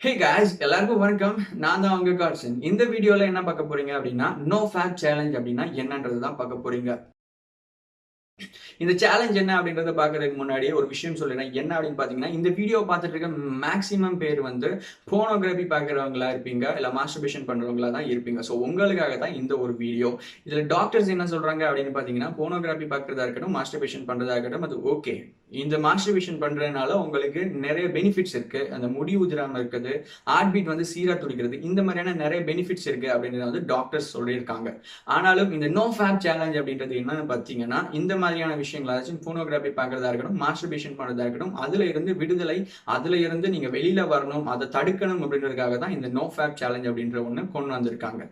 Hey guys எல்லாருக்கும் வணக்கம். நான் தான் உங்க கார்சன். இந்த வீடியோல என்ன பார்க்க போறீங்க அப்படின்னா நோ ஃபேட் சேலஞ்ச் அப்படின்னா என்னன்றது தான் பார்க்க போறீங்க. இந்த சேலஞ்ச் என்ன அப்படின்றத பாக்குறதுக்கு முன்னாடி ஒரு விஷயம் சொல்லிடுறேன் என்ன அப்படின்னு பார்த்தீங்கன்னா இந்த வீடியோ பார்த்துட்டு இருக்க மேக்ஸிமம் பேர் வந்து போனோகிராஃபி பார்க்குறவங்களா இருப்பீங்க இல்லை மாஸ்டர்பேஷன் பண்ணுறவங்களா தான் இருப்பீங்க. ஸோ உங்களுக்காக தான் இந்த ஒரு வீடியோ இதில் டாக்டர்ஸ் என்ன சொல்றாங்க அப்படின்னு பார்த்தீங்கன்னா போனோகிராஃபி பார்க்குறதா இருக்கட்டும் மாஸ்டர்பேஷன் பண்ணுறதா இருக்கட்டும் அது ஓகே இந்த மாஸ்டர்பேஷன் பண்றதுனால உங்களுக்கு நிறைய பெனிஃபிட்ஸ் இருக்கு. அந்த முடி உதிராம இருக்குது ஹார்ட் பீட் வந்து சீரா துடிக்கிறது இந்த மாதிரியான நிறைய பெனிஃபிட்ஸ் இருக்கு அப்படின்றத வந்து டாக்டர்ஸ் சொல்லியிருக்காங்க. ஆனாலும் இந்த நோ ஃபேட் சேலஞ்ச் அப்படின்றது என்னன்னு பார்த்தீங்கன்னா இந்த மாதிரியான விஷயங்கள் அதாச்சும் போனோகிராஃபி பார்க்கறதா இருக்கட்டும் மாஸ்டர்பேஷன் பண்ணுறதா இருக்கட்டும் அதுல இருந்து விடுதலை அதுல இருந்து நீங்க வெளியில வரணும் அதை தடுக்கணும் அப்படின்றதுக்காக தான் இந்த நோ ஃபேட் சேலஞ்ச் அப்படின்ற ஒண்ணு கொண்டு வந்திருக்காங்க.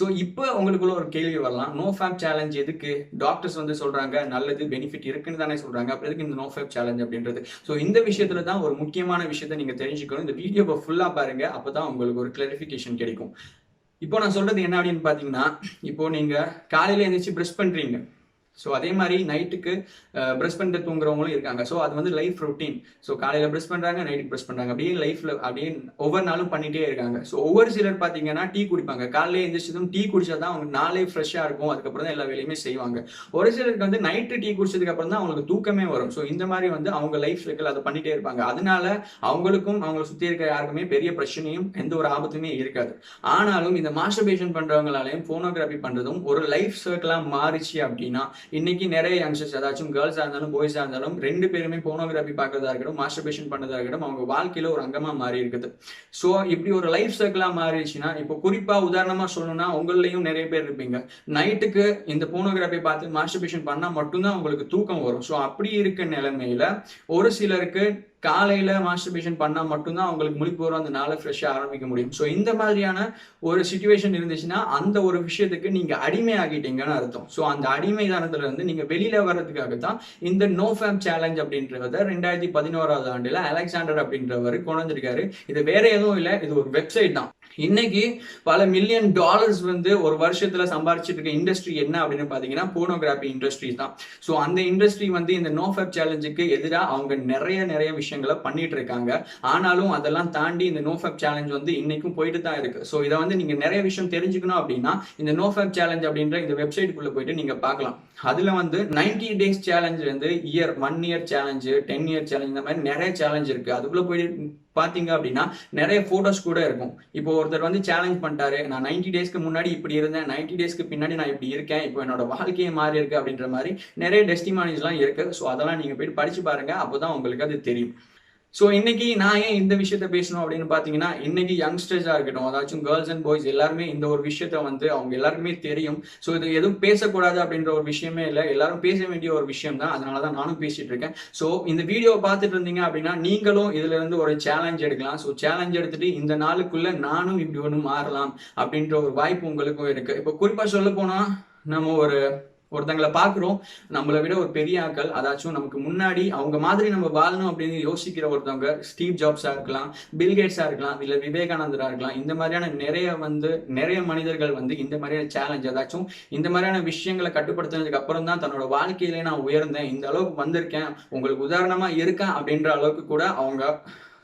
ஸோ இப்போ உங்களுக்குள்ள ஒரு கேள்வி வரலாம். நோ ஃபேப் சேலஞ்ச் எதுக்கு? டாக்டர்ஸ் வந்து சொல்றாங்க நல்லது பெனிஃபிட் இருக்குன்னு தானே சொல்றாங்க. பார்க்குறதுக்கு எதுக்கு இந்த நோ ஃபேப் சேலஞ்ச் அப்படின்றது? ஸோ இந்த விஷயத்துல தான் ஒரு முக்கியமான விஷயத்த நீங்க தெரிஞ்சுக்கணும். இந்த வீடியோவை ஃபுல்லா பாருங்க அப்பதான் உங்களுக்கு ஒரு கிளாரிஃபிகேஷன் கிடைக்கும். இப்போ நான் சொல்றது என்ன அப்படின்னு பாத்தீங்கன்னா இப்போ நீங்க காலையில எழுந்திரிச்சு ப்ரெஷ் பண்றீங்க. ஸோ அதே மாதிரி நைட்டுக்கு ப்ரெஷ் பண்ணிட்டு தூங்குறவங்களும் இருக்காங்க. ஸோ அது வந்து லைஃப் ரொட்டீன் ஸோ காலையில் ப்ரெஷ் பண்ணுறாங்க நைட்டுக்கு ப்ரெஷ் பண்ணுறாங்க அப்படியே லைஃப்பில் அப்படியே ஒவ்வொரு நாளும் பண்ணிகிட்டே இருக்காங்க. ஸோ ஒவ்வொரு சிலர் பார்த்தீங்கன்னா டீ குடிப்பாங்க. காலையில் எழுந்திரிச்சதும் டீ குடிச்சா தான் அவங்க நாளே ஃப்ரெஷ்ஷாக இருக்கும். அதுக்கப்புறம் தான் எல்லா வேலையுமே செய்வாங்க. ஒரு சிலருக்கு வந்து நைட்டு டீ குடிச்சதுக்கு அப்புறம் தான் அவங்களுக்கு தூக்கமே வரும். ஸோ இந்த மாதிரி வந்து அவங்க லைஃப் சைக்கிள் அதை பண்ணிட்டே இருப்பாங்க. அதனால அவங்களுக்கும் அவங்களை சுற்றி இருக்கிற யாருக்குமே பெரிய பிரச்சனையும் எந்த ஒரு ஆபத்துமே இருக்காது. ஆனாலும் இந்த மாஸ்டர்பேஷன் பண்ணுறவங்களாலையும் ஃபோனோகிராஃபி பண்ணுறதும் ஒரு லைஃப் சர்க்கிளாக மாறிச்சு அப்படின்னா இன்னைக்கு நிறைய யங்ஸ்டர்ஸ் ஏதாச்சும் கேர்ள்ஸாக இருந்தாலும் பாய்ஸாக இருந்தாலும் ரெண்டு பேருமே போனோகிராஃபி பார்க்கறதா இருக்கட்டும் மாஸ்டர்பேஷன் பண்ணதா இருக்கட்டும் அவங்க வாழ்க்கையில ஒரு அங்கமா மாறி இருக்குது. ஸோ இப்படி ஒரு லைஃப் சர்க்கிளாக மாறிடுச்சுன்னா இப்போ குறிப்பா உதாரணமா சொல்லணும்னா உங்களையும் நிறைய பேர் இருப்பீங்க. நைட்டுக்கு இந்த போனோகிராஃபி பார்த்து மாஸ்டர்பேஷன் பண்ணா மட்டும்தான் உங்களுக்கு தூக்கம் வரும். ஸோ அப்படி இருக்க நிலைமையில ஒரு சிலருக்கு காலையில் மாஸ்டர்பேஷன் பண்ணால் மட்டும்தான் அவங்களுக்கு முழிப்பு வரும் அந்த நாளை ஃப்ரெஷ்ஷாக ஆரம்பிக்க முடியும். ஸோ இந்த மாதிரியான ஒரு சுச்சுவேஷன் இருந்துச்சுன்னா அந்த ஒரு விஷயத்துக்கு நீங்கள் அடிமை ஆகிட்டீங்கன்னு அர்த்தம். ஸோ அந்த அடிமைதானத்துல இருந்து நீங்கள் வெளியில் வர்றதுக்காக தான் இந்த நோ ஃபேம் சேலஞ்ச் அப்படின்றத ரெண்டாயிரத்தி பதினோராவது ஆண்டில் அலெக்சாண்டர் அப்படின்றவர் கொண்டு வந்திருக்காரு. இது வேற எதுவும் இல்லை இது ஒரு வெப்சைட் தான். இன்னைக்கு பல மில்லியன் டாலர்ஸ் வந்து ஒரு வருஷத்துல சம்பாரிச்சிட்டு இருக்க இண்டஸ்ட்ரி என்ன அப்படின்னு பாத்தீங்கன்னா போனோகிராஃபி இண்டஸ்ட்ரி தான். ஸோ அந்த இண்டஸ்ட்ரி வந்து இந்த நோ ஃபேப் சேலஞ்சுக்கு எதிராக அவங்க நிறைய நிறைய விஷயங்களை பண்ணிட்டு இருக்காங்க. ஆனாலும் அதெல்லாம் தாண்டி இந்த நோ ஃபேப் சேலஞ்ச் வந்து இன்னைக்கும் போயிட்டு தான் இருக்கு. ஸோ இதை வந்து நீங்க நிறைய விஷயம் தெரிஞ்சுக்கணும் அப்படின்னா இந்த நோ ஃபேப் சேலஞ்ச் அப்படின்ற இந்த வெப்சைட்டுக்குள்ள போயிட்டு நீங்க பார்க்கலாம். அதுல வந்து நைன்டி டேஸ் சேலஞ்ச் வந்து year one year challenge ten year challenge இந்த மாதிரி நிறைய சேலஞ்ச் இருக்கு. அதுக்குள்ள போயிட்டு பாத்தீங்க அப்படின்னா நிறைய போட்டோஸ் கூட இருக்கும். இப்போ ஒருத்தர் வந்து சேலஞ்ச் பண்ணிட்டாரு நான் நைன்டி டேஸ்க்கு முன்னாடி இப்படி இருந்தேன் நைன்டி டேஸ்க்கு பின்னாடி நான் இப்படி இருக்கேன் இப்போ என்னோட வாழ்க்கையை மாறி இருக்கு அப்படின்ற மாதிரி நிறைய டெஸ்டிமானிஸ்லாம் இருக்கு. ஸோ அதெல்லாம் நீங்க போயிட்டு படிச்சு பாருங்க அப்போதான் உங்களுக்கு அது தெரியும். ஸோ இன்னைக்கு நான் ஏன் இந்த விஷயத்த பேசணும் அப்படின்னு பார்த்தீங்கன்னா இன்னைக்கு யங்ஸ்டர்ஸாக இருக்கட்டும் அதாச்சும் கேர்ள்ஸ் அண்ட் பாய்ஸ் எல்லாருமே இந்த ஒரு விஷயத்த வந்து அவங்க எல்லாருக்குமே தெரியும். ஸோ இது எதுவும் பேசக்கூடாது அப்படின்ற ஒரு விஷயமே இல்லை. எல்லாரும் பேச வேண்டிய ஒரு விஷயம் தான். அதனால தான் நானும் பேசிட்டு இருக்கேன். ஸோ இந்த வீடியோவை பார்த்துட்டு இருந்தீங்க அப்படின்னா நீங்களும் இதுல இருந்து ஒரு சேலஞ்ச் எடுக்கலாம். ஸோ சேலஞ்ச் எடுத்துட்டு இந்த நாளுக்குள்ள நானும் இப்படி ஒன்று மாறலாம் அப்படின்ற ஒரு வாய்ப்பு உங்களுக்கும் இருக்கு. இப்போ குறிப்பாக சொல்ல போனா நம்ம ஒரு ஒருத்தங்களை பார்க்குறோம் நம்மளை விட ஒரு பெரிய ஆட்கள். அதாச்சும் நமக்கு முன்னாடி அவங்க மாதிரி நம்ம வாழணும் அப்படின்னு யோசிக்கிற ஒருத்தவங்க ஸ்டீவ் ஜாப்ஸாக இருக்கலாம் பில்கேட்ஸாக இருக்கலாம் இல்லை விவேகானந்தராக இருக்கலாம் இந்த மாதிரியான நிறைய வந்து நிறைய மனிதர்கள் வந்து இந்த மாதிரியான சேலஞ்ச் அதாச்சும் இந்த மாதிரியான விஷயங்களை கட்டுப்படுத்தினதுக்கு அப்புறம் தான் தன்னோட வாழ்க்கையிலே நான் உயர்ந்தேன். இந்த அளவுக்கு வந்திருக்கேன். உங்களுக்கு உதாரணமாக இருக்கேன் அப்படின்ற அளவுக்கு கூட அவங்க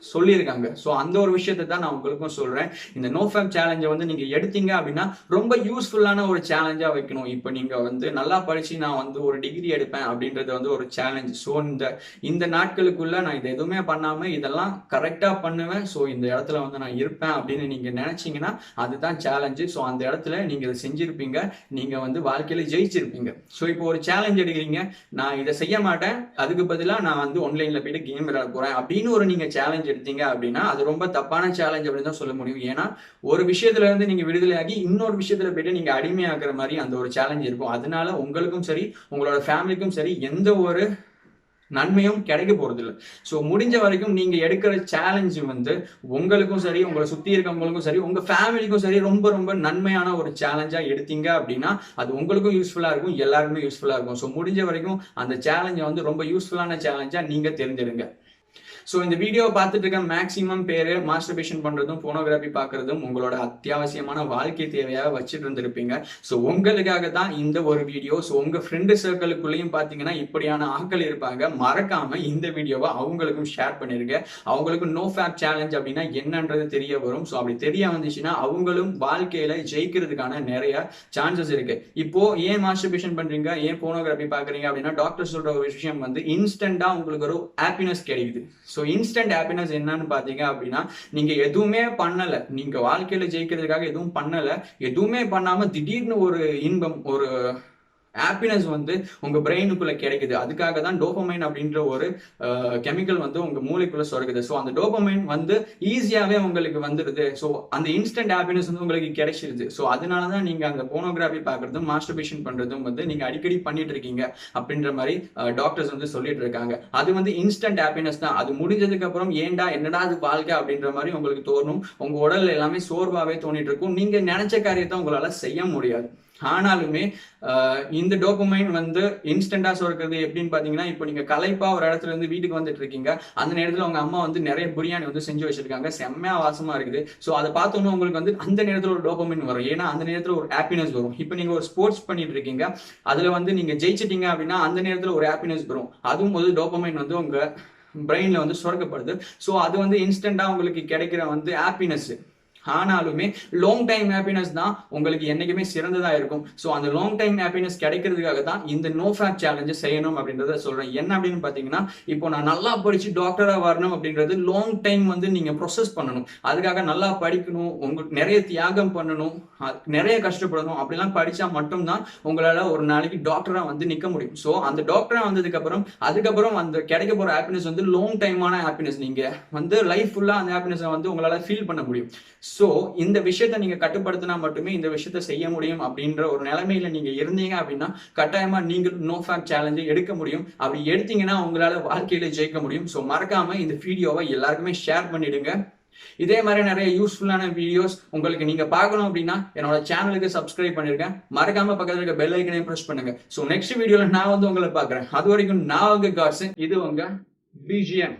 சொல்லியிருக்காங்க. ஸோ அந்த ஒரு விஷயத்தை தான் நான் உங்களுக்கும் சொல்றேன். இந்த நோ ஃபேம் சேலஞ்சை வந்து நீங்க எடுத்தீங்க அப்படின்னா ரொம்ப யூஸ்ஃபுல்லான ஒரு சேலஞ்சா வைக்கணும். இப்போ நீங்க வந்து நல்லா படிச்சு நான் வந்து ஒரு டிகிரி எடுப்பேன் அப்படின்றது வந்து ஒரு சேலஞ்ச் ஸோ இந்த இந்த நாட்களுக்குள்ள நான் இதை எதுவுமே பண்ணாம இதெல்லாம் கரெக்டா பண்ணுவேன். ஸோ இந்த இடத்துல வந்து நான் இருப்பேன் அப்படின்னு நீங்க நினைச்சீங்கன்னா அதுதான் சேலஞ்சு ஸோ அந்த இடத்துல நீங்க இதை செஞ்சுருப்பீங்க. நீங்க வந்து வாழ்க்கையில ஜெயிச்சிருப்பீங்க. ஸோ இப்போ ஒரு சேலஞ்ச் எடுக்கிறீங்க. நான் இதை செய்ய மாட்டேன். அதுக்கு பதிலாக நான் வந்து ஆன்லைன்ல போயிட்டு கேம் விளையாட போறேன் அப்படின்னு ஒரு நீங்க சேலஞ்ச் எடுத்தீங்க அப்படின்னா அது ரொம்ப தப்பான சேலஞ்ச் அப்படின்னு தான் சொல்ல முடியும். ஏன்னா ஒரு விஷயத்துல இருந்து நீங்க விடுதலையாகி இன்னொரு விஷயத்துல போயிட்டு நீங்க அடிமையாக்குற மாதிரி அந்த ஒரு சேலஞ்ச் இருக்கும். அதனால உங்களுக்கும் சரி உங்களோட ஃபேமிலிக்கும் சரி எந்த ஒரு நன்மையும் கிடைக்க போறது இல்லை. ஸோ முடிஞ்ச வரைக்கும் நீங்க எடுக்கிற சேலஞ்சு வந்து உங்களுக்கும் சரி உங்களை சுத்தி இருக்கவங்களுக்கும் சரி உங்க ஃபேமிலிக்கும் சரி ரொம்ப ரொம்ப நன்மையான ஒரு சேலஞ்சா எடுத்தீங்க அப்படின்னா அது உங்களுக்கும் யூஸ்ஃபுல்லா இருக்கும் எல்லாருக்குமே யூஸ்ஃபுல்லா இருக்கும். ஸோ முடிஞ்ச வரைக்கும் அந்த சேலஞ்சை வந்து ரொம்ப யூஸ்ஃபுல்லான சேலஞ்சா நீங்க தெரிஞ்சிடுங்க ஸோ இந்த வீடியோ பார்த்துட்டு இருக்க மேக்ஸிமம் பேர் மாஸ்டர்பேஷன் பண்றதும் போனோகிராஃபி பார்க்குறதும் உங்களோட அத்தியாவசியமான வாழ்க்கை தேவையாக வச்சுட்டு இருந்திருப்பீங்க. ஸோ உங்களுக்காக தான் இந்த ஒரு வீடியோ ஸோ உங்க ஃப்ரெண்டு சர்க்கிளுக்குள்ளேயும் பார்த்தீங்கன்னா இப்படியான ஆட்கள் இருப்பாங்க. மறக்காம இந்த வீடியோவை அவங்களுக்கும் ஷேர் பண்ணிருங்க. அவங்களுக்கும் நோ ஃபேப் சேலஞ்ச் அப்படின்னா என்னன்றது தெரிய வரும். ஸோ அப்படி தெரிய வந்துச்சுன்னா அவங்களும் வாழ்க்கையில ஜெயிக்கிறதுக்கான நிறைய சான்சஸ் இருக்கு. இப்போ ஏன் மாஸ்டர்பேஷன் பண்றீங்க? ஏன் போனோகிராஃபி பாக்குறீங்க அப்படின்னா டாக்டர் சொல்ற ஒரு விஷயம் வந்து இன்ஸ்டன்டா உங்களுக்கு ஒரு ஹாப்பினஸ் கிடைக்குது. ஸோ இன்ஸ்டன்ட் ஹாப்பினஸ் என்னன்னு பாத்தீங்க அப்படின்னா நீங்க எதுவுமே பண்ணல. நீங்க வாழ்க்கையில ஜெயிக்கிறதுக்காக எதுவும் பண்ணல. எதுவுமே பண்ணாம திடீர்னு ஒரு இன்பம் ஒரு ஹாப்பினஸ் வந்து உங்க பிரெயினுக்குள்ள கிடைக்குது. அதுக்காக தான் டோபமைன் அப்படின்ற ஒரு கெமிக்கல் வந்து உங்க மூளைக்குள்ள சுரக்குது ஸோ அந்த டோபமைன் வந்து ஈஸியாவே உங்களுக்கு வந்துடுது. ஸோ அந்த இன்ஸ்டன்ட் ஹாப்பினஸ் வந்து உங்களுக்கு கிடைச்சிருது. ஸோ அதனால தான் நீங்க அந்த போனோகிராஃபி பாக்குறதும் மாஸ்டர்பேஷன் பண்றதும் வந்து நீங்க அடிக்கடி பண்ணிட்டு இருக்கீங்க அப்படின்ற மாதிரி டாக்டர்ஸ் வந்து சொல்லிட்டு இருக்காங்க. அது வந்து இன்ஸ்டன்ட் ஹாப்பினஸ் தான். அது முடிஞ்சதுக்கு அப்புறம் ஏன்டா என்னடா அது வாழ்க்கை அப்படின்ற மாதிரி உங்களுக்கு தோணும். உங்க உடல் எல்லாமே சோர்வாவே தோணிட்டு இருக்கும். நீங்க நினைச்ச காரியத்தை உங்களால செய்ய முடியாது. ஆனாலுமே இந்த டோபமைன் வந்து இன்ஸ்டண்டா சுரக்கிறது எப்படின்னு பாத்தீங்கன்னா இப்போ நீங்க கலைப்பா ஒரு இடத்துல இருந்து வீட்டுக்கு வந்துட்டு இருக்கீங்க. அந்த நேரத்துல உங்க அம்மா வந்து நிறைய பிரியாணி வந்து செஞ்சு வச்சிருக்காங்க. செம்மையா வாசமா இருக்குது. ஸோ அதை பார்த்தோன்னே உங்களுக்கு வந்து அந்த நேரத்துல ஒரு டோபமைன் வரும். ஏன்னா அந்த நேரத்துல ஒரு ஹாப்பினஸ் வரும். இப்போ நீங்க ஒரு ஸ்போர்ட்ஸ் பண்ணிட்டு இருக்கீங்க. அதுல வந்து நீங்க ஜெயிச்சிட்டீங்க அப்படின்னா அந்த நேரத்துல ஒரு ஹாப்பினஸ் வரும். அதுவும் போது டோபமைன் வந்து உங்க பிரெயின்ல வந்து சுரக்கப்படுது. ஸோ அது வந்து இன்ஸ்டண்டா உங்களுக்கு கிடைக்கிற வந்து ஹாப்பினஸ் ஆனாலுமே லாங் டைம் ஹாப்பினஸ் தான் உங்களுக்கு என்னைக்குமே சிறந்ததா இருக்கும். ஸோ அந்த லாங் டைம் ஹாப்பினஸ் கிடைக்கிறதுக்காக தான் இந்த நோ ஃபேக் சேலஞ்சை செய்யணும் அப்படின்றத சொல்றேன். என்ன அப்படின்னு பார்த்தீங்கன்னா இப்போ நான் நல்லா படிச்சு டாக்டரா வரணும் அப்படின்றது லாங் டைம் வந்து நீங்க ப்ரொசஸ் பண்ணணும். அதுக்காக நல்லா படிக்கணும் உங்களுக்கு நிறைய தியாகம் பண்ணணும் நிறைய கஷ்டப்படணும். அப்படிலாம் படிச்சா மட்டும்தான் உங்களால ஒரு நாளைக்கு டாக்டரா வந்து நிற்க முடியும். ஸோ அந்த டாக்டரா வந்ததுக்கப்புறம் அதுக்கப்புறம் அந்த கிடைக்க போற ஹாப்பினஸ் வந்து லாங் டைமான ஹாப்பினஸ் நீங்க வந்து லைஃப் ஃபுல்லா அந்த ஹாப்பினஸை வந்து உங்களால ஃபீல் பண்ண முடியும். ஸோ இந்த விஷயத்த நீங்க கட்டுப்படுத்தினா மட்டுமே இந்த விஷயத்த செய்ய முடியும் அப்படின்ற ஒரு நிலைமையில நீங்க இருந்தீங்க அப்படின்னா கட்டாயமா நீங்கள் நோ ஃபேக் சேலஞ்சை எடுக்க முடியும். அப்படி எடுத்தீங்கன்னா உங்களால வாழ்க்கையில ஜெயிக்க முடியும். ஸோ மறக்காம இந்த வீடியோவை எல்லாருக்குமே ஷேர் பண்ணிடுங்க. இதே மாதிரி நிறைய யூஸ்ஃபுல்லான வீடியோஸ் உங்களுக்கு நீங்க பார்க்கணும் அப்படின்னா என்னோட சேனலுக்கு சப்ஸ்கிரைப் பண்ணிருக்கேன் மறக்காம பக்கத்துல இருக்க பெல் ஐக்கனையும் ப்ரெஸ் பண்ணுங்க. ஸோ நெக்ஸ்ட் வீடியோல நான் வந்து உங்களை பார்க்குறேன். அது வரைக்கும் நான் உங்க காசு இது உங்க பிஜிஎம்